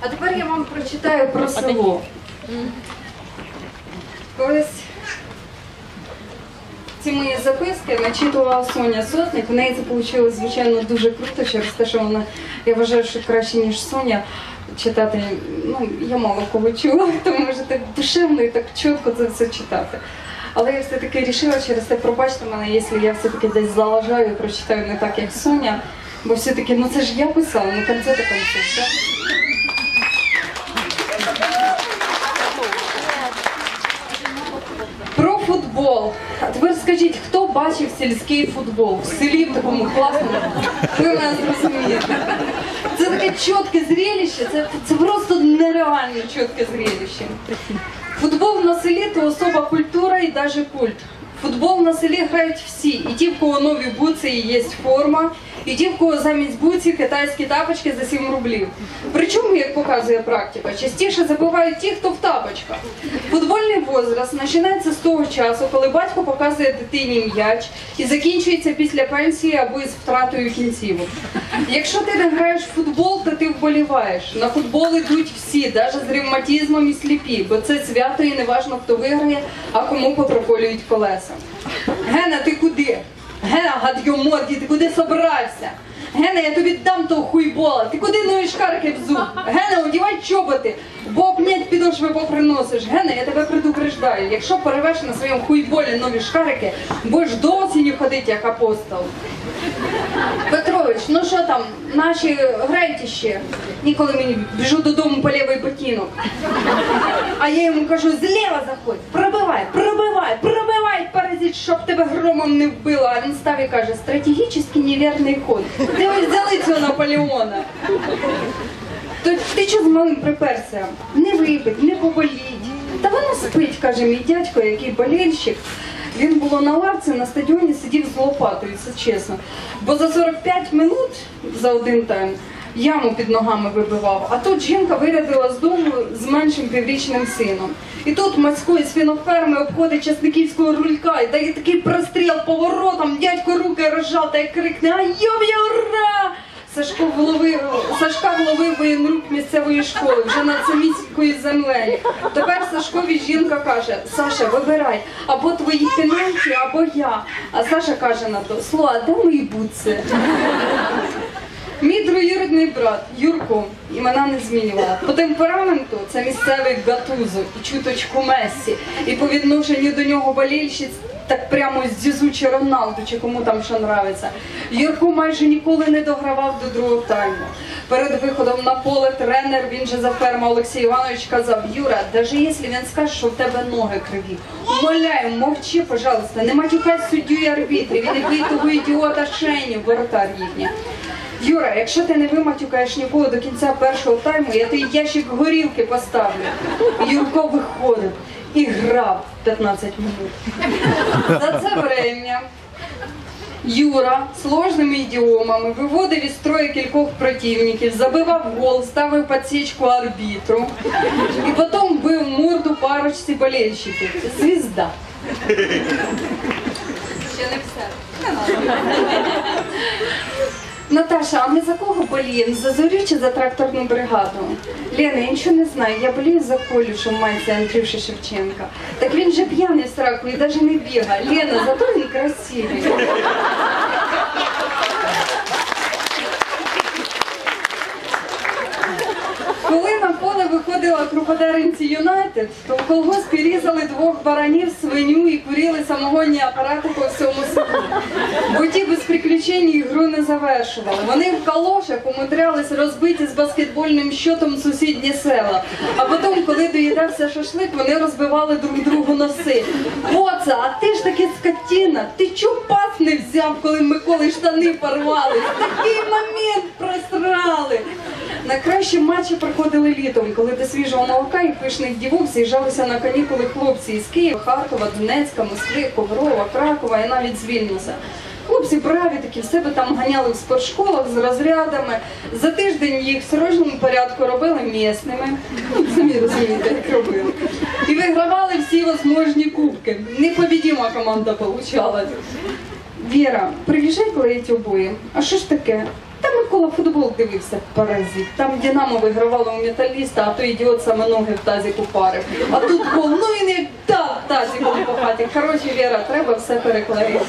А тепер я вам прочитаю про село. Колись ці мої записки начитувала Соня Сотник. В неї це вийшло, звичайно, дуже круто через те, що вона, я вважаю, що краще, ніж Соня. Читати, ну, я мало кого чула, тому може так душевно і так чітко це все читати. Але я все-таки вирішила через те, пробачте мене, якщо я все-таки десь залажаю і прочитаю не так, як Соня. Бо все-таки, ну це ж я писала, ну конце то конце. так? Про футбол. А тепер скажіть, хто бачив сільський футбол в селі в такому класному? Ви мене зрозумієте. Це таке чітке зрелище, це, це просто нереально чітке зрелище. Футбол на селі то особа культура і навіть культ. Футбол на селі грають всі. І ті, в кого нові буці і є форма, і ті, в кого замість буці китайські тапочки за 7 рублів. Причому, як показує практика, частіше забувають ті, хто в тапочках. Футбольний возраст починається з того часу, коли батько показує дитині м'яч і закінчується після пенсії або із втратою кінцівок. Якщо ти не граєш в футбол, то ти вболіваєш. На футбол йдуть всі, навіть з ревматизмом і сліпі, бо це свято і не важно, хто виграє, а кому попроколюють колеса. Гена, ти куди? Гена, гад морді, ти куди собрався? Гена, я тобі дам того хуйбола. Ти куди нові шкарки взув? Гена, одівай чоботи, бо обнять підошви поприносиш. Гена, я тебе предупреждаю. Якщо перевеш на своєму хуйболі нові шкарики, будеш до осені ходити як апостол. Петрович, ну що там, наші грають ще? Ніколи мені біжу додому по лівий ботинок. А я йому кажу, зліва заходь, пробивай, пробивай, пробивай, паразит, щоб тебе громом не вбило. А він став і каже, стратегічний невірний ход. Ти ось взяли цього Наполеона. То ти чого з малим приперся? Не випить, не поболіть. Та воно спить, каже мій дядько, який болельщик. Він було на лавці на стадіоні сидів з лопатою, це чесно. Бо за 45 минут за один тайм яму під ногами вибивав. А тут жінка вирядила з дому з меншим піврічним сином. І тут Мацько із фіноферми обходить часниківського рулька і дає такий простріл поворотом, дядько руки розжав та й крикне «А йо-я, ура! Сашко вловив, Сашка вловив воєнрук місцевої школи вже над самісінькою землею. Тепер Сашкові жінка каже: Саша, вибирай або твої пенальті, або я. А Саша каже на то: Сло, а де мої бутси? Мій троюрідний брат Юрко імена не змінювала. По темпераменту це місцевий гатузо і чуточку Мессі. І по відношенню до нього болільщиць так прямо з дізучі Роналду, чи кому там що нравиться. Юрко майже ніколи не догравав до другого тайму. Перед виходом на поле тренер, він же за ферма Олексій Іванович казав, Юра, навіть якщо він скаже, що в тебе ноги криві, умоляю, мовчи, пожалуйста, не матюкай суддю і арбітрів, і не бій того ідіота Шеню, воротар їхня. Юра, якщо ти не виматюкаєш нікого до кінця першого тайму, я тобі ящик горілки поставлю. Юрко виходив і грав 15 минут. За це время Юра сложними ідіомами виводив із строю кількох противників, забивав гол, ставив підсічку арбітру і потім бив морду парочці болельщиків. Звізда. Ще не все. Наташа, а ми за кого боліємо? За зорю чи за тракторну бригаду? Лена, я нічого не знаю. Я болію за Колю, що в майці Андрюші Шевченка. Так він же п'яний в сраку і навіть не бігає. Лена, зато він красивий. Коли на поле виходила Круподаринці Юнайтед, то в колгоспі різали двох баранів, свиню і курили самогонні апарати по всьому селу. Бо ті без приключень ігру не завершували. Вони в калошах умудрялись розбити з баскетбольним щотом сусідні села. А потім, коли доїдався шашлик, вони розбивали друг другу носи. Боца, а ти ж таки скотіна, ти чого пас не взяв, коли Миколи штани порвали? Такий момент просрали. Найкращі матчі проходили літом, коли до свіжого молока і пишних дівок з'їжджалися на канікули хлопці із Києва, Харкова, Донецька, Москви, Коврова, Кракова і навіть з Вільнюса. Хлопці браві такі в себе там ганяли в спортшколах з розрядами. За тиждень їх в срочному порядку робили місними. Ну, самі розумієте, як робили. І вигравали всі возможні кубки. Непобідіма команда получалась. Віра, приїжджай клеїть обої. А що ж таке? Навколо футбол дивився паразит. Там Динамо вигравало у металіста, а то ідіот саме ноги в тазик упарив. А тут гол, ну і не дав тазиком по хаті. Коротше, Віра, треба все переклеїти.